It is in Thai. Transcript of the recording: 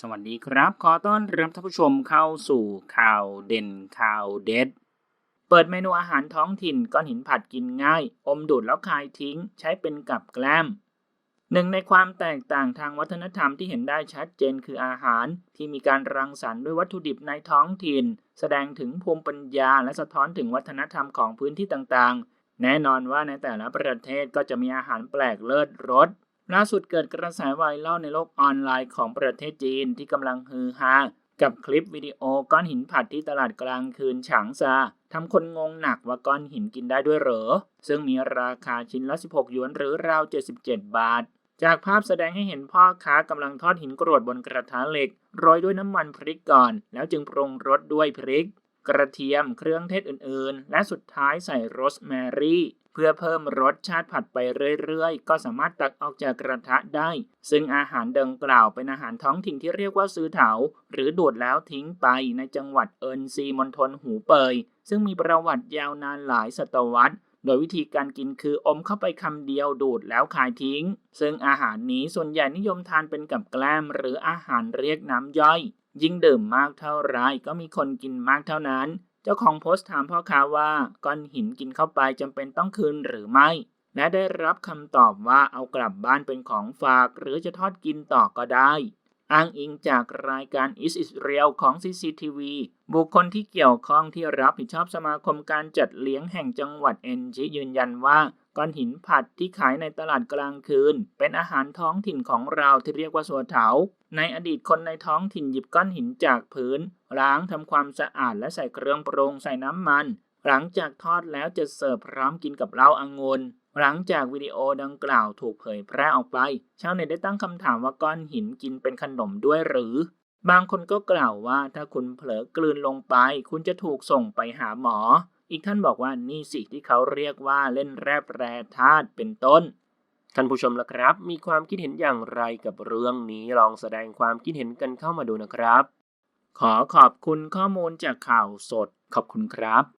สวัสดีครับ ขอต้อนรับท่านผู้ชมเข้าสู่ข่าวเด่นข่าวเด็ด เปิดเมนูอาหารท้องถิ่นก้อนหินผัดกินง่าย อมดูดแล้วคายทิ้ง ใช้เป็นกับแกล้มหนึ่งในความแตกต่างทางวัฒนธรรมที่เห็นได้ชัดเจนคืออาหารที่มีการรังสรรค์ด้วยวัตถุดิบในท้องถิ่น แสดงถึงภูมิปัญญาและสะท้อนถึงวัฒนธรรมของพื้นที่ต่างๆ แน่นอนว่าในแต่ละประเทศก็จะมีอาหารแปลกเลิศรส ล่าสุดเกิดกระแสไวรัลในโลกออนไลน์ของประเทศจีนที่กำลังฮือฮากับคลิปวิดีโอก้อนหินผัดที่ตลาดกลางคืนฉางซาทำคนงงหนักว่าก้อนหินกินได้ด้วยเหรอ ซึ่งมีราคาชิ้นละ 16 หยวนหรือราว 77 บาท จากภาพแสดงให้เห็นพ่อค้ากำลังทอดหินกรวดบนกระทะเหล็ก โรยด้วยน้ำมันพริกก่อน แล้วจึงปรุงรสด้วยพริก กระเทียมเครื่องเทศอื่นๆ และสุดท้ายใส่โรสแมรี่ เพื่อเพิ่มรสชาติผัดไปเรื่อยๆ ก็สามารถตักออกจากกระทะได้ ซึ่งอาหารดังกล่าวเป็นอาหารท้องถิ่นที่เรียกว่าซื้อเถา หรือดูดแล้วทิ้งไปในจังหวัดเอินซีมณฑลหูเปย ซึ่งมีประวัติยาวนานหลายศตวรรษโดยวิธีการกินคืออมเข้าไปคำเดียวดูดแล้วคายทิ้ง ซึ่งอาหารนี้ส่วนใหญ่นิยมทานเป็นกับแกล้มหรืออาหารเรียกน้ำย่อย ยิ่งดื่มมากเท่าไรก็มีคนกินมากเท่านั้น เจ้าของโพสต์ถามพ่อค้าว่าก้อนหินกินเข้าไปจำเป็นต้องคืนหรือไม่ และได้รับคำตอบว่าเอากลับบ้านเป็นของฝาก หรือจะทอดกินต่อก็ได้ อ้างอิงจากรายการ Is Israel ของ CCTV บุคคลที่เกี่ยวข้องที่รับผิดชอบสมาคมการจัดเลี้ยงแห่งจังหวัดเอนจิยืนยันว่าก้อนหินผัดที่ขายในตลาดกลางคืน เป็นอาหารท้องถิ่นของเราที่เรียกว่าสัวเถา ในอดีตคนในท้องถิ่นหยิบก้อนหินจากพื้น ล้างทำความสะอาดและใส่เครื่องปรุงใส่น้ำมัน หลังจากทอดแล้วจะเสิร์ฟพร้อมกินกับเหล้าอางุ่น หลังจากวิดีโอดังกล่าวถูกเผยแพร่ออกไป ชาวเน็ตได้ตั้งคำถามว่าก้อนหินกินเป็นขนมด้วยหรือ บางคนก็กล่าวว่าถ้าคุณเผลอกลืนลงไป คุณจะถูกส่งไปหาหมอ อีกท่านบอกว่านี่สิที่เขาเรียกว่าเล่นแร่แปรธาตุเป็นต้น ท่านผู้ชมละครับ มีความคิดเห็นอย่างไรกับเรื่องนี้ลองแสดงความคิดเห็นกันเข้ามาดูนะครับ ขอขอบคุณข้อมูลจากข่าวสด ขอบคุณครับ